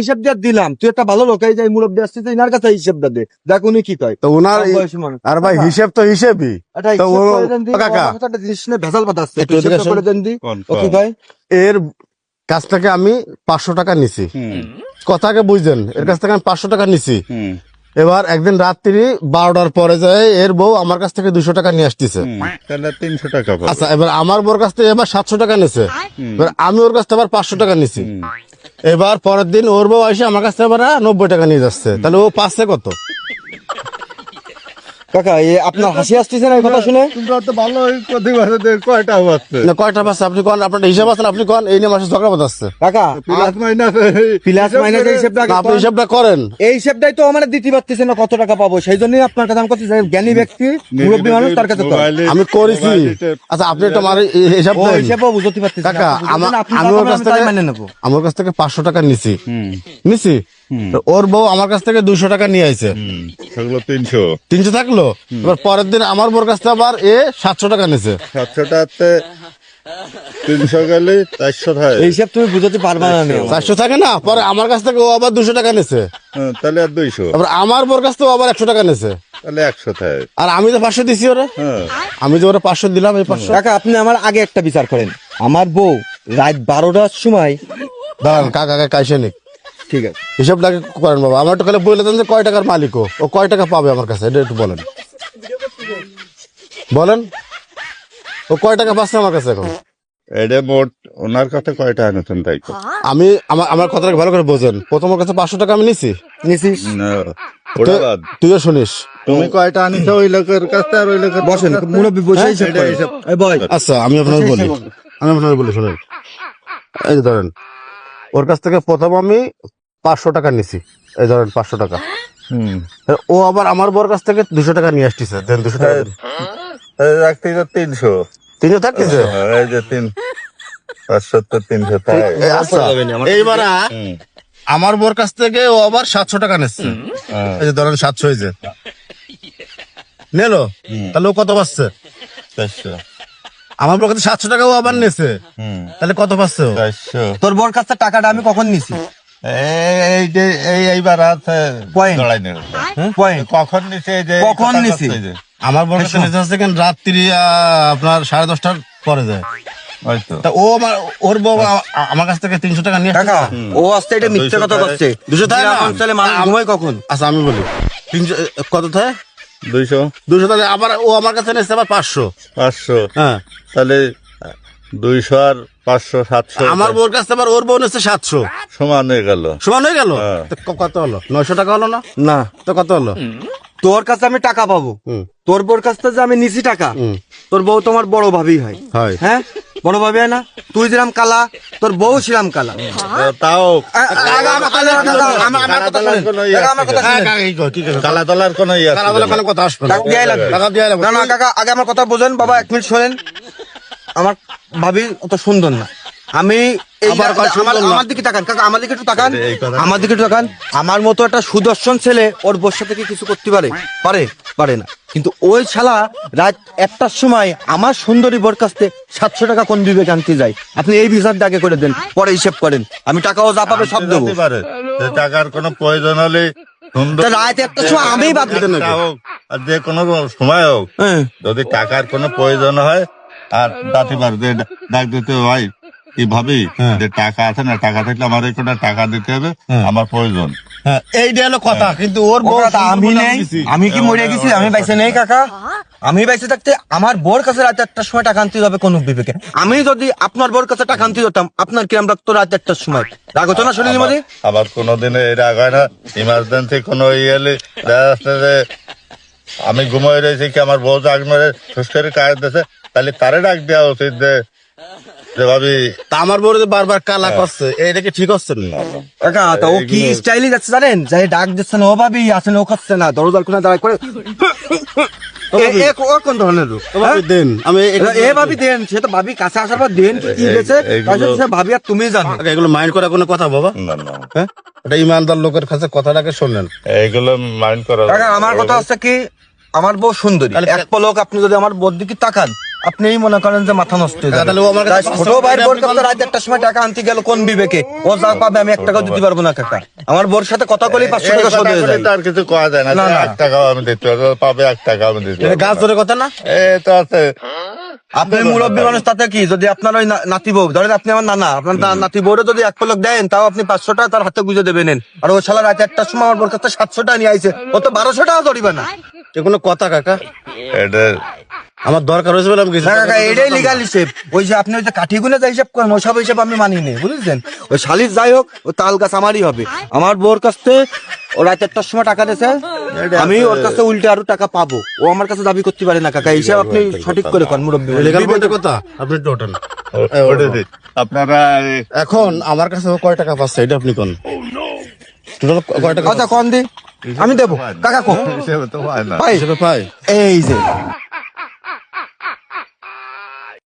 হিসাব দিয়ে দিলাম। তুই একটা ভালো লোক মুরব্বী আসছিস কাছে হিসাবটা দে। দেখ উনি কি কয়। তো ওনার। আর ভাই হিসেব তো হিসেবই। এর কাছ থেকে আমি পাঁচশো টাকা নিছি। কথাকে বুঝছেন? এর কাছ থেকে আমি পাঁচশো টাকা নিছি। এবার একদিন রাত্রি বারোটার পরে যায় এর বউ আমার কাছ থেকে দুশো টাকা নিয়ে আসতেছে। তিনশো টাকা আচ্ছা এবার আমার বউর কাছ থেকে এবার সাতশো টাকা নিছে। এবার আমি ওর কাছ থেকে আবার পাঁচশো টাকা নিছি। এবার পরের দিন ওর বউ এসে আমার কাছ থেকে নব্বই টাকা নিয়ে যাচ্ছে। তাহলে ও পাচ্ছে কত? কাকা এ আপনার হাসি আসতেছে না এই কথা শুনে? তোমরা তো ভালো কয়টা হচ্ছে না কয়টা পাচ্ছে আপনি কোন আপনার হিসাব আছেন আপনি কোন এই নিয়ে মাসে ঝগড়া কাকা প্লাস মাইনাস প্লাস মাইনাস এই হিসাবটা আপনি হিসাবটা করেন। এই হিসাবটাই তো আমার দিতে পারতেছে না কত টাকা পাবো। সেই জন্যই আপনার কাছে আমি চাই জ্ঞানী ব্যক্তি মুরব্বী মানুষ তার কাছে। আমি করেছি। আচ্ছা আপনি একটু আমার হিসাব ও দেন। হিসাবও বুঝতে পারতেছি না। কাকা আমি ওর কাছ থেকে মেনে নেব। আমার কাছ থেকে পাঁচশো টাকা নিছি। নিছি? তো ওর বউ আমার কাছ থেকে দুশো টাকা নিয়ে আইছে। সেগুলো তিনশো। তিনশো থাকল? এবার পরের দিন আমার বোর কাছ থেকে আবার এ সাতশো টাকা নিছে। সাতশোটাতে তিনশো গেলে চারশো থাকে এই হিসাব তুমি বুঝতে পারবা না চারশো। থাকে না? পরে আমার কাছ থেকে ও আবার দুশো টাকা নিছে। হ্যাঁ, তাহলে আর দুইশো। আমার বোর কাছ থেকে আবার একশো টাকা নিছে। তাহলে একশো থাকে। আর আমি তো পাঁচশো দিছি ওরে? হ্যাঁ। আমি যে ওরা পাঁচশো দিলাম এই পাঁচশো। কাকা আপনি আমার আগে একটা বিচার করেন। আমার বউ রাত বারোটার সময় দাঁড়ান কাকা কাকা কাইসে নিক। ঠিক আছে। হিসাব হিসাবটাকে করেন বাবা আমার খালি বলে দেন যে কয় টাকার মালিক ও ও কয় টাকা পাবে আমার কাছে এটা একটু বলেন। বলেন। ও কয় টাকা পাচ্ছে আমার কাছে এখন? এটা মোট ওনার কাছে কয়টা আনেছেন তাই আমি আমার আমার কথাটাকে ভালো করে বোঝেন। প্রথম ওর কাছে পাঁচশো টাকা আমি নিছি। নিছিস না, ওটা তুই- বাদ। তুইও শুনিস। তুমি কয়টা আনিছো ওই লোকের কাছে আর ওই লোকের বসেন মুরব্বী বসে হ্যাঁ, আচ্ছা আমি আপনাকে বলি। আমি আপনাকে বলি শুনেন। এই ধরেন ওর কাছ থেকে প্রথম আমি পাঁচশো টাকা নিছি। এই ধরেন পাঁচশো টাকা। ও আবার আমার বউর কাছ থেকে দুশো টাকা নিয়ে আসতেছে। দেন দুশো টাকা রাখতে তো তিনশো। তিনশো থাকতেছে? হ্যাঁ, এই যে তিন পাঁচশো তো তিনশো তাই। এই আচ্ছা। এইবার আমার বোর কাছ থেকে ও আবার সাতশো টাকা নিচ্ছে। হ্যাঁ, এই যে ধরেন সাতশো হয়েছে নিলো? তাহলে ও কত পাচ্ছে? চারশো। আমার বোর কাছে সাতশো টাকা ও আবার নিয়েছে। হুম। তাহলে কত পাচ্ছে তোর বর কাছে টাকাটা আমি কখন নিছি? এইবার আছে Point. লড়াই নেই পয়েন্ট কখন নিছে কখন কথা নিছি? করছে এই যে, আমার বোর হচ্ছে কেন রাত্রি আপনার সাড়ে দশটার পরে যায়। তা। ও আমার ওর বউ আমার কাছ থেকে তিনশো টাকা নিয়ে ও আসতে এটা মিথ্যে কথা করছে দুশো না? গ্রাম অঞ্চলে মানুষ ঘুমায় কখন? আচ্ছা আমি বলি। তিনশো কত থাকে দুইশো। দুশো তাহলে আবার ও আমার কাছে নিচ্ছে আবার পাঁচশো। পাঁচশো। হ্যাঁ। তাহলে দুইশো আর পাঁচশো সাতশো আমার বউর কাছে আবার ওর বউ নিচ্ছে সাতশো সমান হয়ে গেল সমান হয়ে গেল হ্যাঁ। কত হলো নয়শো টাকা হলো না না তো কত হলো তোর কাছে আমি টাকা পাবো তোর বউর কাছ থেকে আমি নিছি টাকা তোর বউ তোমার বড় ভাবি হয় হয় হ্যাঁ বড় ভাবি হয় না তুই যেরাম কালা তোর বউ ছিলাম কালা তাও ইয়ে হ্যাঁ? কালা দলার কোন ইয়ে কথা আসবে না কাকা আগে আমার কথা বোঝেন বাবা এক মিনিট শোনেন আমার ভাবি অত সুন্দর না। আমি আমার- দিকে তাকান কাকা আমার দিকে একটু তাকান আমার দিকে একটু তাকান। আমার মতো একটা সুদর্শন ছেলে ওর বসা থেকে কিছু করতে পারে? পারে? পারে না। কিন্তু ওই শালা রাত একটার সময় আমার সুন্দরী বোর কাছ থেকে সাতশো টাকা কোন বিবেক আনতে যায়? আপনি এই বিচারটা আগে করে দেন পরে হিসেব করেন। আমি টাকাও যা পাবে সব দেবো। টাকার কোনো প্রয়োজন হলে রাত একটার সময় আমি বাদ দিতে যে কোনো সময় হোক হ্যাঁ। যদি টাকার কোনো প্রয়োজন হয় আর দাঁতি পারে ডাক দিতে হয় কি ভাবি? যে টাকা আছে না টাকা থাকলে আমার টাকা দিতে হবে আমার প্রয়োজন। হ্যাঁ, এইটা হলো কথা কিন্তু ওর বউ আমি নেই আমি কি মরে গেছি? আমি বাইসে নেই কাকা। আমি বাইসে থাকতে আমার বোর কাছে রাত একটার সময় টাকা আনতে হবে কোন বিবেকে? আমি যদি আপনার বোর কাছে টাকা আনতে যেতাম আপনার কিরাম রাখতো রাত একটার সময়? রাগ হতো না শরীরের মধ্যে আমার কোনোদিনে এর আগে হয় না। ইমার্জেন্সি কোনো ইয়ে আমি ঘুমাই রয়েছি কি আমার বউ জাগ মেরে করে কাজ দিয়েছে তাহলে তারে ডাক দেওয়া উচিত যে ভাবি তা আমার বউ বারবার কালা করছে এটা কি ঠিক হচ্ছে না? কাকা তা ও কি স্টাইলি যাচ্ছে জানেন? যাই ডাক দিচ্ছে না ও ভাবি আসলে ও খাচ্ছে না দরজার কোনা দাঁড়ায় করে কোন ধরনের লোক? হ্যাঁ? দেন। আমি এ- ভাবি দেন সে তো ভাবি কাছে আসার পর দেন কি কি গেছে? সে ভাবি আর তুমি জানো। এগুলো মাইন্ড করা কোনো কথা বাবা? না না। হ্যাঁ? এটা ইমানদার লোকের কাছে কথাটাকে শোনেন এগুলো মাইন্ড করা আমার কথা হচ্ছে কি আমার বউ সুন্দরী। এক পলক আপনি যদি আমার বউর দিকে তাকান আপনিই মনে করেন যে মাথা নষ্ট হয়ে যাবে। তাহলে ও আমার কাছে তাই ছোট ভাইয়ের বোর কাছে রাত একটার সময় টাকা আনতে গেল কোন বিবেকে? ও যা পাবে আমি এক টাকাও দিতে পারব না কাকা আমার বোর সাথে কথা বলেই পাঁচশো টাকা শোধ হয়ে যায়। তার কিছু করা যায় না। এক টাকাও আমি দিতে পারব পাবে এক টাকাও আমি দিতে পারব গাছ ধরে কথা না? এ তো আছে। আপনি মুরব্বী মানুষ তাতে কি? যদি আপনার ওই নাতি বউ ধরেন আপনি আমার নানা আপনার নাতি বউরে যদি এক পলক দেন তাও আপনি পাঁচশো টাকা তার হাতে গুজে দেবেন আর ও শালা রাত একটার সময় আমার বোর কাছে সাতশো টাকা নিয়ে আইছে ও তো বারোশো টাকা ধরিবে না। এ কোনো কথা কাকা। এটা আমার দরকার হয়েছে বলে আমি না কাকা এটাই লিগাল হিসেব ওই যে আপনি ওই যে কাঠি গুনে যা হিসাব করেন ওসব হিসাব আমি মানি নি বুঝেছেন? ওই শালির যাই হোক ও তাল গাছ আমারই হবে। আমার বোর কাছে ও রাত একটার সময় টাকা দিয়েছে আমি ওর কাছে উল্টে আরও টাকা পাবো। ও আমার কাছে দাবি করতে পারে না কাকা হিসাব আপনি সঠিক করে করেন মুরব্বী লেগাল বলতে কথা? আপনি দিই। আপনারা এখন আমার কাছে কয় টাকা পাচ্ছে এটা আপনি কোন? টোটাল কয় টাকা আচ্ছা কন দি? আমি দেবো। কাকা কো হিসেবে তো হয় না। পাই। এই যে